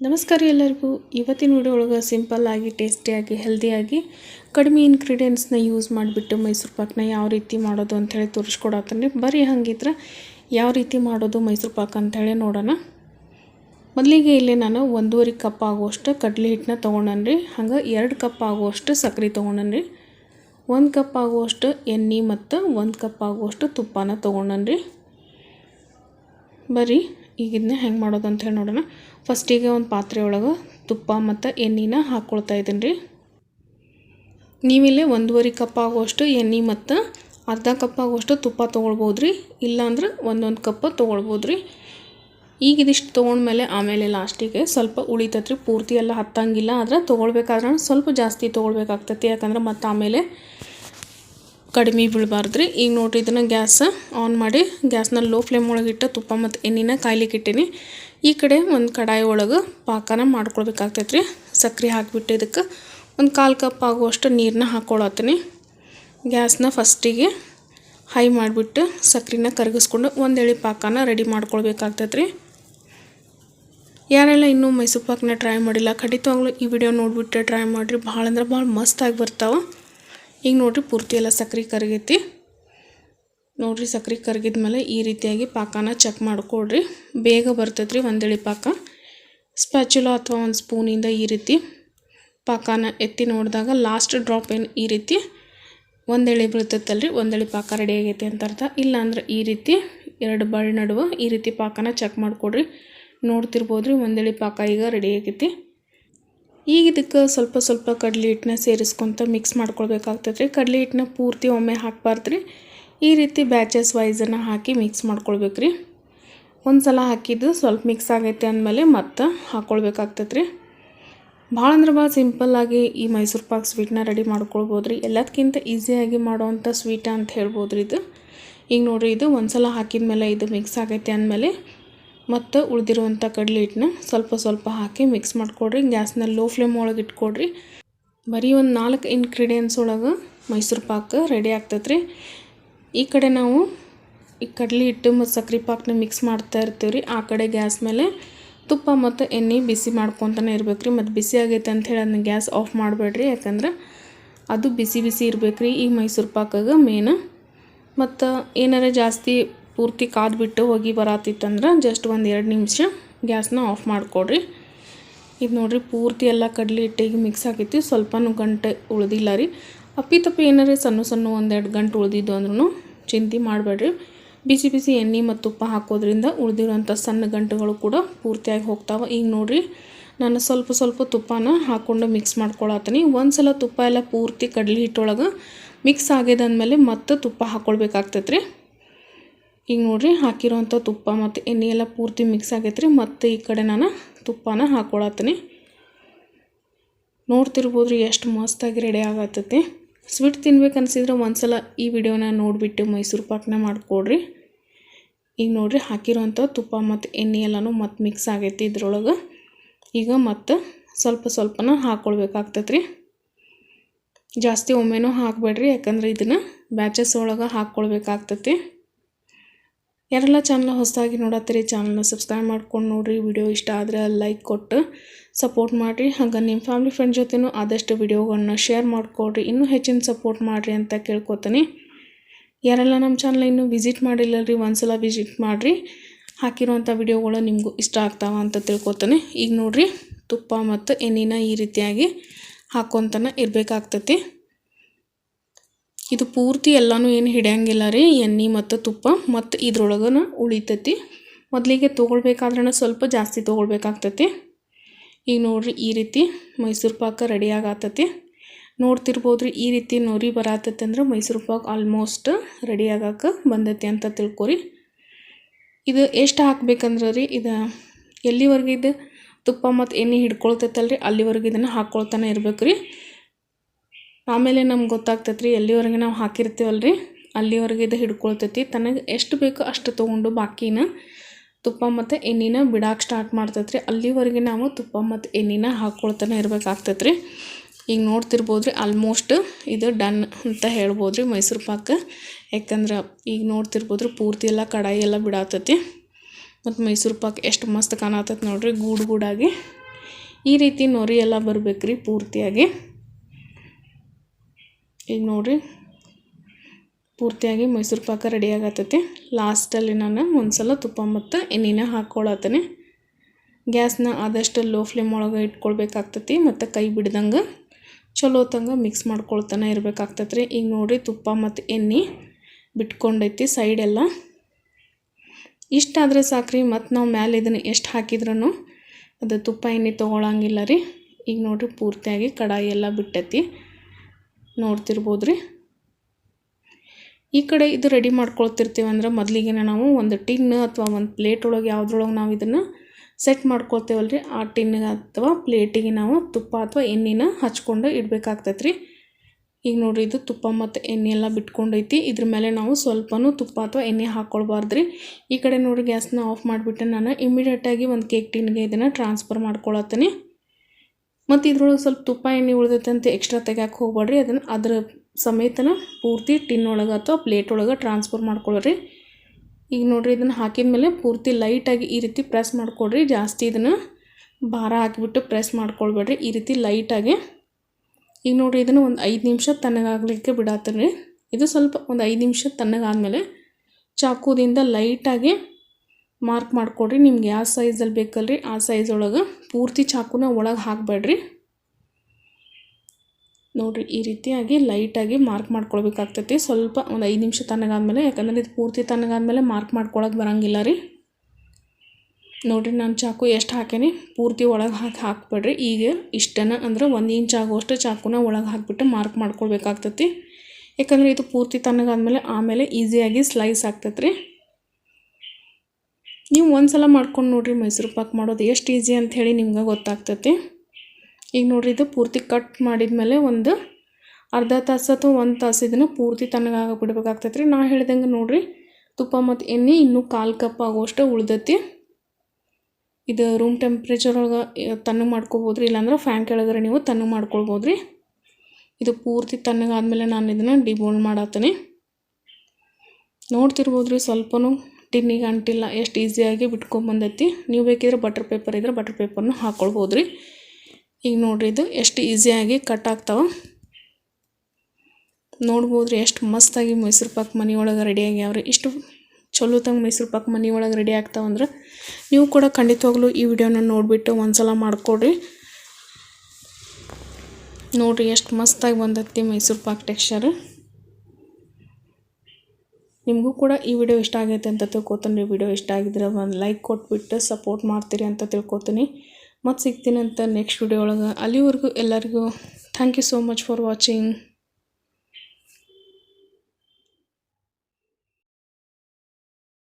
ನಮಸ್ಕಾರ ಎಲ್ಲರಿಗೂ. ಇವತ್ತಿನ ವಿಡಿಯೋ ಒಳಗೆ ಸಿಂಪಲ್ಲಾಗಿ ಟೇಸ್ಟಿಯಾಗಿ ಹೆಲ್ದಿಯಾಗಿ ಕಡಿಮೆ ಇಂಗ್ರೀಡಿಯೆಂಟ್ಸ್ನ ಯೂಸ್ ಮಾಡಿಬಿಟ್ಟು ಮೈಸೂರು ಪಾಕನ್ನ ಯಾವ ರೀತಿ ಮಾಡೋದು ಅಂಥೇಳಿ ತೋರಿಸ್ಕೊಡತ್ತೀನಿ ಬರೀ ಹಂಗಿದ್ರೆ ಯಾವ ರೀತಿ ಮಾಡೋದು ಮೈಸೂರು ಪಾಕ ಅಂಥೇಳಿ ನೋಡೋಣ. ಮೊದಲಿಗೆ ಇಲ್ಲಿ ನಾನು ಒಂದೂವರೆ ಕಪ್ ಆಗುವಷ್ಟು ಕಡಲೆ ಹಿಟ್ಟನ್ನ ತೊಗೊಂಡನ್ರಿ. ಹಂಗೆ ಎರಡು ಕಪ್ ಆಗುವಷ್ಟು ಸಕ್ಕರೆ ತೊಗೊಂಡನ್ರಿ. ಒಂದು ಕಪ್ ಆಗುವಷ್ಟು ಎಣ್ಣೆ ಮತ್ತು ಒಂದು ಕಪ್ ಆಗುವಷ್ಟು ತುಪ್ಪನ ತೊಗೊಂಡನ್ರಿ. ಬರೀ ಈಗ ಇದನ್ನ ಹೆಂಗೆ ಮಾಡೋದು ಅಂತ ಹೇಳಿ ನೋಡೋಣ. ಫಸ್ಟಿಗೆ ಒಂದು ಪಾತ್ರೆ ಒಳಗೆ ತುಪ್ಪ ಮತ್ತು ಎಣ್ಣೆನ ಹಾಕ್ಕೊಳ್ತಾ ಇದ್ದೀನಿ ರೀ. ನೀವಿಲ್ಲಿ ಒಂದೂವರೆ ಕಪ್ ಆಗುವಷ್ಟು ಎಣ್ಣೆ ಮತ್ತು ಅರ್ಧ ಕಪ್ ಆಗುವಷ್ಟು ತುಪ್ಪ ತೊಗೊಳ್ಬೋದು ರೀ. ಇಲ್ಲಾಂದ್ರೆ ಒಂದೊಂದು ಕಪ್ ತೊಗೊಳ್ಬೋದು ರೀ. ಈಗ ಇದಿಷ್ಟು ತೊಗೊಂಡ್ಮೇಲೆ ಆಮೇಲೆ ಲಾಸ್ಟಿಗೆ ಸ್ವಲ್ಪ ಉಳಿತೈತೆ ರೀ. ಪೂರ್ತಿ ಎಲ್ಲ ಹತ್ತಂಗಿಲ್ಲ, ಆದ್ರೆ ತೊಗೊಳ್ಬೇಕಾದ್ರೆ ಸ್ವಲ್ಪ ಜಾಸ್ತಿ ತೊಗೊಳ್ಬೇಕಾಗ್ತೈತಿ. ಯಾಕಂದ್ರೆ ಮತ್ತು ಆಮೇಲೆ ಕಡಿಮೆ ಬೀಳಬಾರ್ದು ರೀ. ಈಗ ನೋಡಿರಿ, ಇದನ್ನು ಗ್ಯಾಸ್ ಆನ್ ಮಾಡಿ, ಗ್ಯಾಸ್ನ ಲೋ ಫ್ಲೇಮ್ ಒಳಗಿಟ್ಟು ತುಪ್ಪ ಮತ್ತು ಎಣ್ಣೆನ ಕಾಯ್ಲಿಕ್ಕೆ ಇಟ್ಟೀನಿ. ಈ ಕಡೆ ಒಂದು ಕಡಾಯಿ ಒಳಗೆ ಪಾಕನ ಮಾಡ್ಕೊಳ್ಬೇಕಾಗ್ತೈತೆ ರೀ ಸಕ್ಕರೆ ಹಾಕಿಬಿಟ್ಟು ಇದಕ್ಕೆ ಒಂದು ಕಾಲು ಕಪ್ ಆಗುವಷ್ಟು ನೀರನ್ನ ಹಾಕ್ಕೊಳತ್ತೀನಿ ಗ್ಯಾಸ್ನ ಫಸ್ಟಿಗೆ ಹೈ ಮಾಡಿಬಿಟ್ಟು ಸಕ್ಕರೆನ ಕರಗಿಸ್ಕೊಂಡು ಒಂದೇಳಿ ಪಾಕನ ರೆಡಿ ಮಾಡ್ಕೊಳ್ಬೇಕಾಗ್ತೈತೆ ರೀ ಯಾರೆಲ್ಲ ಇನ್ನೂ ಮೈಸೂರು ಪಾಕನ ಟ್ರೈ ಮಾಡಿಲ್ಲ, ಖಂಡಿತವಾಗ್ಲೂ ಈ ವಿಡಿಯೋ ನೋಡಿಬಿಟ್ಟು ಟ್ರೈ ಮಾಡಿರಿ. ಭಾಳ ಅಂದ್ರೆ ಭಾಳ ಮಸ್ತಾಗಿ ಬರ್ತಾವೆ. ಈಗ ನೋಡಿರಿ ಪೂರ್ತಿ ಎಲ್ಲ ಸಕ್ಕರೆ ಕರಗೈತಿ. ನೋಡಿರಿ ಸಕ್ರೆ ಕರಗಿದ್ಮೇಲೆ ಈ ರೀತಿಯಾಗಿ ಪಾಕನ ಚೆಕ್ ಮಾಡ್ಕೊಳ್ರಿ ಬೇಗ ಬರ್ತೈತ್ರಿ ಒಂದೇಳಿ ಪಾಕ. ಸ್ಪ್ಯಾಚುಲ ಅಥವಾ ಒಂದು ಸ್ಪೂನಿಂದ ಈ ರೀತಿ ಪಾಕನ ಎತ್ತಿ ನೋಡಿದಾಗ ಲಾಸ್ಟ್ ಡ್ರಾಪ್ ಏನು ಈ ರೀತಿ ಒಂದೇಳಿ ಬೀಳ್ತೈತಲ್ರಿ, ಒಂದೇಳಿ ಪಾಕ ರೆಡಿ ಆಗೈತೆ ಅಂತ ಅರ್ಥ. ಇಲ್ಲಾಂದ್ರೆ ಈ ರೀತಿ ಎರಡು ಬಳ್ಳಿ ನಡುವೆ ಈ ರೀತಿ ಪಾಕನ ಚೆಕ್ ಮಾಡಿಕೊಡ್ರಿ. ನೋಡ್ತಿರ್ಬೋದ್ರಿ ಒಂದೇಳಿ ಪಾಕ ಈಗ ರೆಡಿ ಆಗೈತಿ. ಈಗ ಇದಕ್ಕೆ ಸ್ವಲ್ಪ ಸ್ವಲ್ಪ ಕಡಲೆ ಹಿಟ್ಟನ್ನ ಸೇರಿಸ್ಕೊತ ಮಿಕ್ಸ್ ಮಾಡ್ಕೊಳ್ಬೇಕಾಗ್ತೈತ್ರಿ. ರೀ ಕಡಲೆ ಹಿಟ್ಟನ್ನ ಪೂರ್ತಿ ಒಮ್ಮೆ ಹಾಕ್ಬಾರ್ದು ರೀ ಈ ರೀತಿ ಬ್ಯಾಚಸ್ ವೈಸನ್ನು ಹಾಕಿ ಮಿಕ್ಸ್ ಮಾಡ್ಕೊಳ್ಬೇಕು ರೀ ಒಂದು ಸಲ ಹಾಕಿದ್ದು ಸ್ವಲ್ಪ ಮಿಕ್ಸ್ ಆಗೈತೆ ಅಂದಮೇಲೆ ಮತ್ತೆ ಹಾಕ್ಕೊಳ್ಬೇಕಾಗ್ತೈತೆ ರೀ ಭಾಳ ಅಂದ್ರೆ ಭಾಳ ಸಿಂಪಲ್ಲಾಗಿ ಈ ಮೈಸೂರು ಪಾಕ್ ಸ್ವೀಟ್ನ ರೆಡಿ ಮಾಡ್ಕೊಳ್ಬೋದು ರೀ ಎಲ್ಲದಕ್ಕಿಂತ ಈಸಿಯಾಗಿ ಮಾಡುವಂಥ ಸ್ವೀಟ ಅಂತ ಹೇಳ್ಬೋದು ರೀ ಇದು. ಈಗ ನೋಡಿರಿ ಇದು ಒಂದು ಸಲ ಹಾಕಿದ ಮೇಲೆ ಇದು ಮಿಕ್ಸ್ ಆಗೈತೆ ಅಂದಮೇಲೆ ಮತ್ತು ಉಳಿದಿರುವಂಥ ಕಡಲೆ ಹಿಟ್ಟನ್ನ ಸ್ವಲ್ಪ ಸ್ವಲ್ಪ ಹಾಕಿ ಮಿಕ್ಸ್ ಮಾಡಿಕೊಡ್ರಿ. ಗ್ಯಾಸ್ನ ಲೋ ಫ್ಲೇಮ್ ಒಳಗೆ ಇಟ್ಕೊಡ್ರಿ. ಬರೀ ಒಂದು ನಾಲ್ಕು ಇಂಗ್ರೀಡಿಯೆಂಟ್ಸ್ ಒಳಗೆ ಮೈಸೂರು ಪಾಕ್ ರೆಡಿ ಆಗ್ತೈತೆ ರೀ ಈ ಕಡೆ ನಾವು ಈ ಕಡಲೆ ಹಿಟ್ಟು ಮತ್ತು ಸಕ್ರೆ ಪಾಕ್ನ ಮಿಕ್ಸ್ ಮಾಡ್ತಾ ಇರ್ತೀವಿ ರೀ ಆ ಕಡೆ ಗ್ಯಾಸ್ ಮೇಲೆ ತುಪ್ಪ ಮತ್ತು ಎಣ್ಣೆ ಬಿಸಿ ಮಾಡ್ಕೊತಾನೆ ಇರ್ಬೇಕು ರೀ ಮತ್ತು ಬಿಸಿ ಆಗೈತೆ ಅಂಥೇಳಿ ಅದನ್ನ ಗ್ಯಾಸ್ ಆಫ್ ಮಾಡಬೇಡ್ರಿ. ಯಾಕಂದ್ರೆ ಅದು ಬಿಸಿ ಬಿಸಿ ಇರ್ಬೇಕು ರೀ ಈ ಮೈಸೂರು ಪಾಕಾಗ ಮೇನ್ ಮತ್ತು ಏನಾರ ಜಾಸ್ತಿ ಪೂರ್ತಿ ಕಾದ್ಬಿಟ್ಟು ಹೋಗಿ ಬರತ್ತಿತ್ತಂದ್ರೆ ಜಸ್ಟ್ ಒಂದು ಎರಡು ನಿಮಿಷ ಗ್ಯಾಸ್ನ ಆಫ್ ಮಾಡಿಕೊಡ್ರಿ. ಇದು ನೋಡಿರಿ ಪೂರ್ತಿ ಎಲ್ಲ ಕಡಲೆ ಹಿಟ್ಟಿಗೆ ಮಿಕ್ಸ್ ಆಗೈತಿ. ಸ್ವಲ್ಪನೂ ಗಂಟೆ ಉಳಿದಿಲ್ಲ ರೀ. ಅಪ್ಪಿ ತಪ್ಪಿ ಏನಾರ ಸಣ್ಣ ಸಣ್ಣ ಒಂದೆರಡು ಗಂಟೆ ಉಳಿದಿದ್ದು ಅಂದ್ರೂ ಚಿಂತೆ ಮಾಡಬೇಡ್ರಿ. ಬಿಸಿ ಬಿಸಿ ಎಣ್ಣೆ ಮತ್ತು ತುಪ್ಪ ಹಾಕೋದ್ರಿಂದ ಉಳಿದಿರೋಂಥ ಸಣ್ಣ ಗಂಟುಗಳು ಕೂಡ ಪೂರ್ತಿಯಾಗಿ ಹೋಗ್ತಾವೆ. ಈಗ ನೋಡಿರಿ, ನಾನು ಸ್ವಲ್ಪ ಸ್ವಲ್ಪ ತುಪ್ಪನ ಹಾಕ್ಕೊಂಡು ಮಿಕ್ಸ್ ಮಾಡ್ಕೊಳತ್ತೀನಿ ಒಂದು ಸಲ ತುಪ್ಪ ಎಲ್ಲ ಪೂರ್ತಿ ಕಡಲೆ ಹಿಟ್ಟೊಳಗೆ ಮಿಕ್ಸ್ ಆಗ್ಯದಂದಮೇಲೆ ಮತ್ತೆ ತುಪ್ಪ ಹಾಕ್ಕೊಳ್ಬೇಕಾಗ್ತೈತೆ ರೀ ಈಗ ನೋಡಿರಿ ಹಾಕಿರೋಂಥ ತುಪ್ಪ ಮತ್ತು ಎಣ್ಣೆ ಎಲ್ಲ ಪೂರ್ತಿ ಮಿಕ್ಸ್ ಆಗೈತೆ ರೀ ಮತ್ತು ಈ ಕಡೆ ನಾನು ತುಪ್ಪನ ಹಾಕ್ಕೊಳತ್ತೀನಿ ನೋಡ್ತಿರ್ಬೋದು ರೀ ಎಷ್ಟು ಮಸ್ತಾಗಿ ರೆಡಿ ಆಗತ್ತೈತಿ. ಸ್ವೀಟ್ ತಿನ್ಬೇಕು ಅನಿಸಿದ್ರೆ ಒಂದು ಸಲ ಈ ವಿಡಿಯೋನ ನೋಡಿಬಿಟ್ಟು ಮೈಸೂರು ಪಾಕನ ಮಾಡಿಕೊಡ್ರಿ. ಈಗ ನೋಡಿರಿ ಹಾಕಿರೋಂಥ ತುಪ್ಪ ಮತ್ತು ಎಣ್ಣೆ ಎಲ್ಲನೂ ಮತ್ತೆ ಮಿಕ್ಸ್ ಆಗೈತಿ ಇದ್ರೊಳಗೆ. ಈಗ ಮತ್ತು ಸ್ವಲ್ಪ ಸ್ವಲ್ಪನ ಹಾಕ್ಕೊಳ್ಬೇಕಾಗ್ತೈತೆ ರೀ ಜಾಸ್ತಿ ಒಮ್ಮೆನೂ ಹಾಕಬೇಡ್ರಿ ಯಾಕಂದ್ರೆ ಇದನ್ನು ಬ್ಯಾಚಸ್ ಒಳಗೆ ಹಾಕ್ಕೊಳ್ಬೇಕಾಗ್ತೈತಿ ಯಾರೆಲ್ಲ ಚಾನಲ್ ಹೊಸದಾಗಿ ನೋಡತ್ತೀರಿ ಚಾನಲ್ನ ಸಬ್ಸ್ಕ್ರೈಬ್ ಮಾಡ್ಕೊಂಡು ನೋಡಿರಿ. ವಿಡಿಯೋ ಇಷ್ಟ ಆದರೆ ಲೈಕ್ ಕೊಟ್ಟು ಸಪೋರ್ಟ್ ಮಾಡಿರಿ. ಹಾಗೆ ನಿಮ್ಮ ಫ್ಯಾಮಿಲಿ ಫ್ರೆಂಡ್ ಜೊತೆನೂ ಆದಷ್ಟು ವಿಡಿಯೋಗಳನ್ನ ಶೇರ್ ಮಾಡಿಕೊಡ್ರಿ. ಇನ್ನೂ ಹೆಚ್ಚಿನ ಸಪೋರ್ಟ್ ಮಾಡಿರಿ ಅಂತ ಕೇಳ್ಕೊತೀನಿ. ಯಾರೆಲ್ಲ ನಮ್ಮ ಚಾನಲ್ ಇನ್ನೂ ವಿಸಿಟ್ ಮಾಡಿಲ್ಲ ರೀ ಒಂದು ಸಲ ವಿಸಿಟ್ ಮಾಡಿರಿ. ಹಾಕಿರುವಂಥ ವಿಡಿಯೋಗಳು ನಿಮಗೂ ಇಷ್ಟ ಆಗ್ತಾವ ಅಂತ ತಿಳ್ಕೊತೀನಿ. ಈಗ ನೋಡಿರಿ, ತುಪ್ಪ ಮತ್ತು ಎಣ್ಣೆನ ಈ ರೀತಿಯಾಗಿ ಹಾಕ್ಕೊತನ ಇರಬೇಕಾಗ್ತೈತಿ. ಇದು ಪೂರ್ತಿ ಎಲ್ಲನೂ ಏನು ಹಿಡಿಯಂಗಿಲ್ಲ ರೀ, ಎಣ್ಣೆ ಮತ್ತು ತುಪ್ಪ ಮತ್ತು ಇದ್ರೊಳಗನ ಉಳಿತೈತಿ. ಮೊದಲಿಗೆ ತೊಗೊಳ್ಬೇಕಾದ್ರೆ ಸ್ವಲ್ಪ ಜಾಸ್ತಿ ತೊಗೊಳ್ಬೇಕಾಗ್ತತಿ. ಈಗ ನೋಡಿರಿ ಈ ರೀತಿ ಮೈಸೂರು ಪಾಕ ರೆಡಿ ಆಗತ್ತತಿ ನೋಡ್ತಿರ್ಬೋದು ರೀ, ಈ ರೀತಿ ನೋರಿ ಬರತ್ತತಿ ಅಂದ್ರೆ ಮೈಸೂರು ಪಾಕ್ ಆಲ್ಮೋಸ್ಟ್ ರೆಡಿ ಆಗಕ್ಕೆ ಬಂದೈತಿ ಅಂತ ತಿಳ್ಕೊರಿ. ಇದು ಎಷ್ಟು ಹಾಕ್ಬೇಕಂದ್ರೆ ರೀ, ಇದು ಎಲ್ಲಿವರೆಗೆ ಇದು ತುಪ್ಪ ಮತ್ತು ಎಣ್ಣೆ ಹಿಡ್ಕೊಳ್ತೈತಲ್ಲ ರೀ ಅಲ್ಲಿವರೆಗೆ ಇದನ್ನು ಹಾಕ್ಕೊಳ್ತಾನೆ ಇರ್ಬೇಕು ರೀ ಆಮೇಲೆ ನಮ್ಗೆ ಗೊತ್ತಾಗ್ತೈತೆ ರೀ ಎಲ್ಲಿವರೆಗೆ ನಾವು ಹಾಕಿರ್ತೀವಲ್ಲ ರೀ ಅಲ್ಲಿವರೆಗೆ ಇದು ಹಿಡ್ಕೊಳ್ತೈತಿ. ತನಗೆ ಎಷ್ಟು ಬೇಕೋ ಅಷ್ಟು ತೊಗೊಂಡು ಬಾಕಿನ ತುಪ್ಪ ಮತ್ತು ಎಣ್ಣೆನ ಬಿಡಾಕೆ ಸ್ಟಾರ್ಟ್ ಮಾಡ್ತೈತೆ ರೀ ಅಲ್ಲಿವರೆಗೆ ನಾವು ತುಪ್ಪ ಮತ್ತು ಎಣ್ಣೆನ ಹಾಕ್ಕೊಳ್ತಾನೆ ಇರಬೇಕಾಗ್ತೈತೆ ರೀ ಈಗ ನೋಡ್ತಿರ್ಬೋದು ರೀ ಆಲ್ಮೋಸ್ಟ್ ಇದು ಡನ್ ಅಂತ ಹೇಳ್ಬೋದು ರೀ ಮೈಸೂರು ಪಾಕ. ಯಾಕಂದ್ರೆ ಈಗ ನೋಡ್ತಿರ್ಬೋದು ರೀ ಪೂರ್ತಿ ಎಲ್ಲ ಕಡಾಯಿ ಎಲ್ಲ ಬಿಡಾತೈತಿ. ಮತ್ತು ಮೈಸೂರು ಪಾಕ್ ಎಷ್ಟು ಮಸ್ತ್ ಕಾಣತೈತೆ ನೋಡಿರಿ, ಗೂಡು ಗೂಡಾಗಿ. ಈ ರೀತಿ ನೊರಿ ಎಲ್ಲ ರೀ ಪೂರ್ತಿಯಾಗಿ. ಈಗ ನೋಡಿರಿ. ಪೂರ್ತಿಯಾಗಿ ಮೈಸೂರು ಪಾಕ ರೆಡಿ ಆಗತ್ತೈತಿ. ಲಾಸ್ಟಲ್ಲಿ ನಾನು ಒಂದು ಸಲ ತುಪ್ಪ ಮತ್ತು ಎಣ್ಣೆನ ಹಾಕ್ಕೊಳತ್ತೇನೆ ಗ್ಯಾಸ್ನ ಆದಷ್ಟು ಲೋ ಫ್ಲೇಮ್ ಒಳಗೆ ಇಟ್ಕೊಳ್ಬೇಕಾಗ್ತೈತಿ ಮತ್ತು ಕೈ ಬಿಡ್ದಂಗೆ ಚಲೋ ತಂಗ ಮಿಕ್ಸ್ ಮಾಡ್ಕೊಳ್ತಾನೆ ಇರಬೇಕಾಗ್ತೈತಿ ರೀ ಈಗ ನೋಡಿರಿ ತುಪ್ಪ ಮತ್ತು ಎಣ್ಣೆ ಬಿಟ್ಕೊಂಡೈತಿ ಸೈಡೆಲ್ಲ ಇಷ್ಟಾದರೆ ಸಾಕ್ರಿ ಮತ್ತು ನಾವು ಮ್ಯಾಲೆ ಇದನ್ನು ಎಷ್ಟು ಹಾಕಿದ್ರೂ ಅದು ತುಪ್ಪ ಎಣ್ಣೆ ತೊಗೊಳಂಗಿಲ್ಲ ರೀ. ಈಗ ನೋಡಿರಿ ಪೂರ್ತಿಯಾಗಿ ಕಡಾಯಿ ಎಲ್ಲ ಬಿಟ್ಟೈತಿ. ನೋಡ್ತಿರ್ಬೋದು ರೀ ಈ ಕಡೆ ಇದು ರೆಡಿ ಮಾಡ್ಕೊಳ್ತಿರ್ತೀವಿ ಅಂದ್ರೆ ಮೊದಲಿಗೆ ನಾವು ಒಂದು ಟಿನ್ ಅಥವಾ ಒಂದು ಪ್ಲೇಟ್ ಒಳಗೆ ಯಾವುದ್ರೊಳಗೆ ನಾವು ಇದನ್ನು ಸೆಟ್ ಮಾಡ್ಕೊಳ್ತೇವಲ್ಲ ರೀ ಆ ಟಿನ್ಗೆ ಅಥವಾ ಪ್ಲೇಟಿಗೆ ನಾವು ತುಪ್ಪ ಅಥವಾ ಎಣ್ಣೆನ ಹಚ್ಕೊಂಡು ಇಡಬೇಕಾಗ್ತೈತೆ ರೀ ಈಗ ನೋಡಿರಿ ಇದು ತುಪ್ಪ ಮತ್ತು ಎಣ್ಣೆ ಎಲ್ಲ ಬಿಟ್ಕೊಂಡೈತಿ, ಇದ್ರ ಮೇಲೆ ನಾವು ಸ್ವಲ್ಪನೂ ತುಪ್ಪ ಅಥವಾ ಎಣ್ಣೆ ಹಾಕ್ಕೊಳ್ಬಾರ್ದು ರೀ ಈ ಕಡೆ ನೋಡಿ ಗ್ಯಾಸ್ನ ಆಫ್ ಮಾಡಿಬಿಟ್ಟು ನಾನು ಇಮಿಡಿಯೇಟಾಗಿ ಒಂದು ಕೇಕ್ ಟಿನ್ಗೆ ಇದನ್ನು ಟ್ರಾನ್ಸ್ಫರ್ ಮಾಡ್ಕೊಳತ್ತೀನಿ. ಮತ್ತು ಇದ್ರೊಳಗೆ ಸ್ವಲ್ಪ ತುಪ್ಪ ಎಣ್ಣೆ ಉಳಿದೈತೆ ಅಂತ ಎಕ್ಸ್ಟ್ರಾ ತೆಗ್ಯಾಕೆ ಹೋಗ್ಬೇಡ್ರಿ ಅದನ್ನು ಅದರ ಸಮೇತನ ಪೂರ್ತಿ ಟಿನ್ ಒಳಗೆ ಅಥವಾ ಪ್ಲೇಟ್ ಒಳಗೆ ಟ್ರಾನ್ಸ್ಫರ್ ಮಾಡ್ಕೊಳ್ರಿ. ಈಗ ನೋಡಿರಿ ಇದನ್ನು ಹಾಕಿದ ಮೇಲೆ ಪೂರ್ತಿ ಲೈಟಾಗಿ ಈ ರೀತಿ ಪ್ರೆಸ್ ಮಾಡ್ಕೊಳ್ರಿ. ಜಾಸ್ತಿ ಇದನ್ನು ಭಾರ ಹಾಕಿಬಿಟ್ಟು ಪ್ರೆಸ್ ಮಾಡ್ಕೊಳ್ಬೇಡ್ರಿ. ಈ ರೀತಿ ಲೈಟಾಗಿ ಈಗ ನೋಡಿರಿ ಇದನ್ನು ಒಂದು ಐದು ನಿಮಿಷ ತಣ್ಣಗಾಗಲಿಕ್ಕೆ ಬಿಡಾತೀನಿ ಇದು ಸ್ವಲ್ಪ ಒಂದು ಐದು ನಿಮಿಷ ತಣ್ಣಗಾದ್ಮೇಲೆ ಚಾಕುದಿಂದ ಲೈಟಾಗಿ ಮಾರ್ಕ್ ಮಾಡಿಕೊಡ್ರಿ. ನಿಮ್ಗೆ ಯಾವ ಸೈಜಲ್ಲಿ ಬೇಕಲ್ರಿ, ಆ ಸೈಜ್ ಒಳಗೆ ಪೂರ್ತಿ ಚಾಕುನ ಒಳಗೆ ಹಾಕಬೇಡ್ರಿ. ನೋಡಿರಿ, ಈ ರೀತಿಯಾಗಿ ಲೈಟಾಗಿ ಮಾರ್ಕ್ ಮಾಡ್ಕೊಳ್ಬೇಕಾಗ್ತೈತಿ. ಸ್ವಲ್ಪ ಒಂದು ಐದು ನಿಮಿಷ ತಣ್ಣಗಾದ್ಮೇಲೆ, ಯಾಕಂದರೆ ಇದು ಪೂರ್ತಿ ತಣ್ಣಗಾದ್ಮೇಲೆ ಮಾರ್ಕ್ ಮಾಡ್ಕೊಳಕ್ಕೆ ಬರೋಂಗಿಲ್ಲ ರೀ. ನೋಡಿರಿ, ನಾನು ಚಾಕು ಎಷ್ಟು ಹಾಕೇನಿ? ಪೂರ್ತಿ ಒಳಗೆ ಹಾಕಿ, ಹಾಕ್ಬೇಡ್ರಿ. ಈಗ ಇಷ್ಟನ ಅಂದ್ರೆ ಒಂದು ಇಂಚ್ ಆಗುವಷ್ಟು ಚಾಕುನ ಒಳಗೆ ಹಾಕಿಬಿಟ್ಟು ಮಾರ್ಕ್ ಮಾಡ್ಕೊಳ್ಬೇಕಾಗ್ತೈತಿ. ಯಾಕಂದರೆ ಇದು ಪೂರ್ತಿ ತಣ್ಣಗಾದ್ಮೇಲೆ ಆಮೇಲೆ ಈಸಿಯಾಗಿ ಸ್ಲೈಸ್ ಆಗ್ತೈತೆ ರೀ ನೀವು ಒಂದು ಸಲ ಮಾಡ್ಕೊಂಡು ನೋಡಿರಿ ಮೈಸೂರು ಪಾಕ್ ಮಾಡೋದು ಎಷ್ಟು ಈಸಿ ಅಂತ ಹೇಳಿ ನಿಮ್ಗೆ ಗೊತ್ತಾಗ್ತೈತಿ. ಈಗ ನೋಡಿರಿ ಇದು ಪೂರ್ತಿ ಕಟ್ ಮಾಡಿದ ಮೇಲೆ ಒಂದು ಅರ್ಧ ತಾಸು ಅಥವಾ ಒಂದು ತಾಸು ಇದನ್ನು ಪೂರ್ತಿ ತಣ್ಣಗಾಗ ಬಿಡ್ಬೇಕಾಗ್ತೈತೆ ರೀ ನಾ ಹೇಳ್ದಂಗೆ ನೋಡಿರಿ ತುಪ್ಪ ಮತ್ತು ಎಣ್ಣೆ ಇನ್ನೂ ಕಾಲು ಕಪ್ ಆಗುವಷ್ಟು ಉಳ್ದೈತಿ. ಇದು ರೂಮ್ ಟೆಂಪ್ರೇಚರ್ ಒಳಗೆ ತಣ್ಣಗೆ ಮಾಡ್ಕೊಬೋದು ರೀ ಇಲ್ಲಾಂದ್ರೆ ಫ್ಯಾನ್ ಕೆಳಗಡೆ ನೀವು ತಣ್ಣಗೆ ಮಾಡ್ಕೊಳ್ಬೋದು ರೀ ಇದು ಪೂರ್ತಿ ತಣ್ಣಗಾದ್ಮೇಲೆ ನಾನು ಇದನ್ನು ಡಿಬೋಲ್ಡ್ ಮಾಡತ್ತೀನಿ ನೋಡ್ತಿರ್ಬೋದು ರೀ ಸ್ವಲ್ಪನೂ. ಟಿನ್ನಿಗೆ ಅಂಟಿಲ್ಲ, ಎಷ್ಟು ಈಸಿಯಾಗಿ ಬಿಟ್ಕೊಂಬಂದೈತಿ ನೀವು ಬೇಕಿದ್ರೆ ಬಟರ್ ಪೇಪರ್ ಇದ್ರೆ ಬಟರ್ ಪೇಪರ್ನ ಹಾಕ್ಕೊಳ್ಬೋದು ರೀ ಈಗ ನೋಡಿರಿ ಇದು ಎಷ್ಟು ಈಸಿಯಾಗಿ ಕಟ್ ಆಗ್ತಾವೆ. ನೋಡ್ಬೋದು ರೀ ಎಷ್ಟು ಮಸ್ತಾಗಿ ಮೈಸೂರು ಪಾಕ್ ಮನೆಯೊಳಗೆ ರೆಡಿ ಆಗ್ಯಾವ್ರಿ. ಇಷ್ಟು ಚಲೋ ತಂಗ ಮೈಸೂರು ಪಾಕ್ ಮನೆಯೊಳಗೆ ರೆಡಿ ಆಗ್ತಾವಂದ್ರೆ ನೀವು ಕೂಡ ಖಂಡಿತವಾಗ್ಲೂ ಈ ವಿಡಿಯೋನ ನೋಡಿಬಿಟ್ಟು ಒಂದ್ಸಲ ಮಾಡ್ಕೊಡ್ರಿ. ನೋಡಿರಿ ಎಷ್ಟು ಮಸ್ತಾಗಿ ಬಂದೈತಿ ಮೈಸೂರು ಪಾಕ್ ಟೆಕ್ಸ್ಚರ್ ನಿಮಗೂ ಕೂಡ ಈ ವಿಡಿಯೋ ಇಷ್ಟ ಆಗೈತೆ ಅಂತ ತಿಳ್ಕೊತೀನಿ. ವಿಡಿಯೋ ಇಷ್ಟ ಆಗಿದ್ರೆ ಒಂದು ಲೈಕ್ ಕೊಟ್ಬಿಟ್ಟು ಸಪೋರ್ಟ್ ಮಾಡ್ತೀರಿ ಅಂತ ತಿಳ್ಕೊತೀನಿ. ಮತ್ತು ಸಿಗ್ತೀನಿ ಅಂತ ನೆಕ್ಸ್ಟ್ ವಿಡಿಯೋ ಒಳಗೆ. ಅಲ್ಲಿವರೆಗೂ ಎಲ್ಲರಿಗೂ thank you so much for watching